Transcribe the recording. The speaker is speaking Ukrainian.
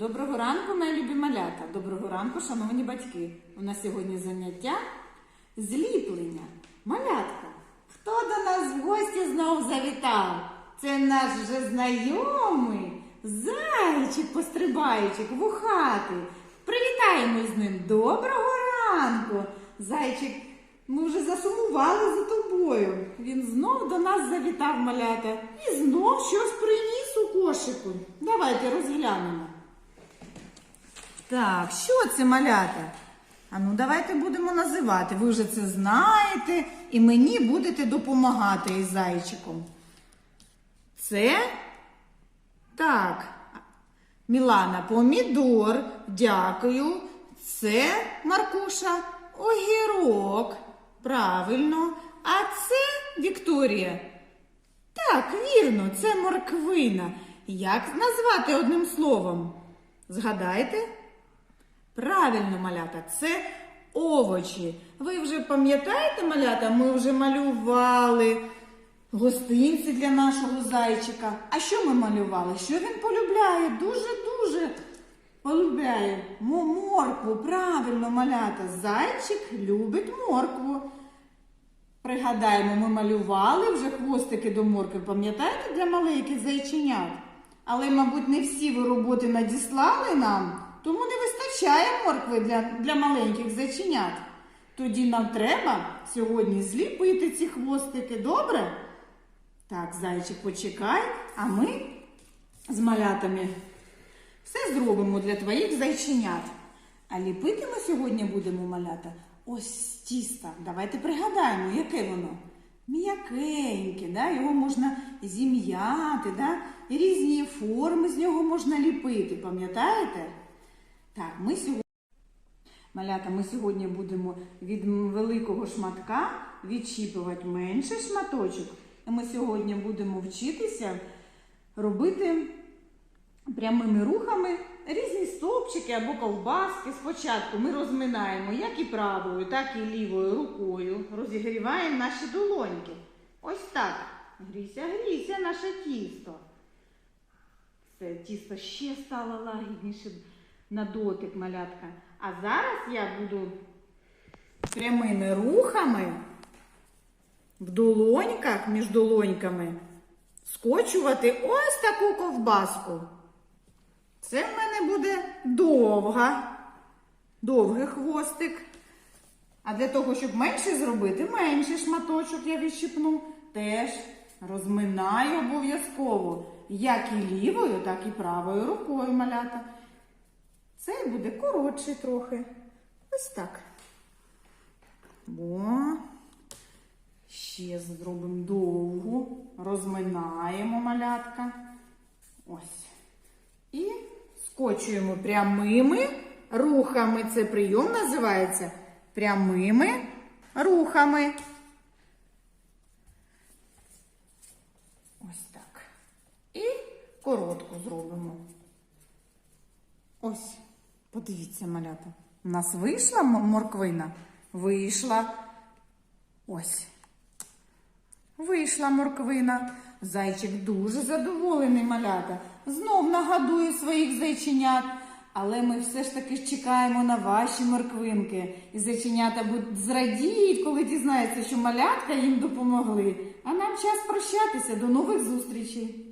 Доброго ранку, мої любі малята. Доброго ранку, шановні батьки. У нас сьогодні заняття зліплення. Малятка. Хто до нас в гості знов завітав? Це наш вже знайомий зайчик пострибайчик, вухатий. Привітаємо з ним. Доброго ранку! Зайчик, ми вже засумували за тобою. Він знов до нас завітав малята і знов щось приніс у кошику. Давайте розглянемо. Так, що це малята? А ну давайте будемо називати. Ви вже це знаєте, і мені будете допомагати із зайчиком. Це так. Мілана, помідор. Дякую. Це Маркуша огірок. Правильно. А це Вікторія. Так, вірно, це морквина. Як назвати одним словом? Згадайте? Правильно, малята, це овочі. Ви вже пам'ятаєте, малята, ми вже малювали гостинці для нашого зайчика. А що ми малювали? Що він полюбляє? Дуже-дуже полюбляє Мо- моркву. Правильно, малята. Зайчик любить моркву. Пригадаємо, ми малювали вже хвостики до моркви, пам'ятаєте, для маленьких зайченят? Але, мабуть, не всі ви роботи надіслали нам, тому не вистачає моркви для, для маленьких зайченят. Тоді нам треба сьогодні зліпити ці хвостики, добре? Так, зайчик, почекай, а ми з малятами все зробимо для твоїх зайченят. А ліпити ми сьогодні будемо малята ось з тіста. Давайте пригадаємо, яке воно. М'якеньке, да? його можна зім'яти, да? різні форми з нього можна ліпити, пам'ятаєте? Так, ми сьогодні. Малята, ми сьогодні будемо від великого шматка відчіпувати менший шматочок. І ми сьогодні будемо вчитися робити прямими рухами різні стовпчики або ковбаски. Спочатку ми розминаємо як і правою, так і лівою рукою. Розігріваємо наші долоньки. Ось так. Грійся, грійся наше тісто. Все, тісто ще стало лагідніше на дотик, малятка. А зараз я буду прямими рухами в долоньках, між долоньками, скочувати ось таку ковбаску. Це в мене буде довга, довгий хвостик. А для того, щоб менше зробити, менший шматочок я відщипну, теж розминаю обов'язково, як і лівою, так і правою рукою малята. Цей буде коротший трохи. Ось так. Бо ще зробимо довгу, розминаємо малятка. Ось. І скочуємо прямими рухами. Це прийом називається прямими рухами. Ось так. І коротку зробимо. Ось, подивіться, малята. У нас вийшла морквина? Вийшла. Ось. Вийшла морквина. Зайчик дуже задоволений малята. Знов нагадує своїх зайченят. Але ми все ж таки чекаємо на ваші морквинки. І зайченята будуть зрадіють, коли дізнаються, що малятка їм допомогли. А нам час прощатися. До нових зустрічей.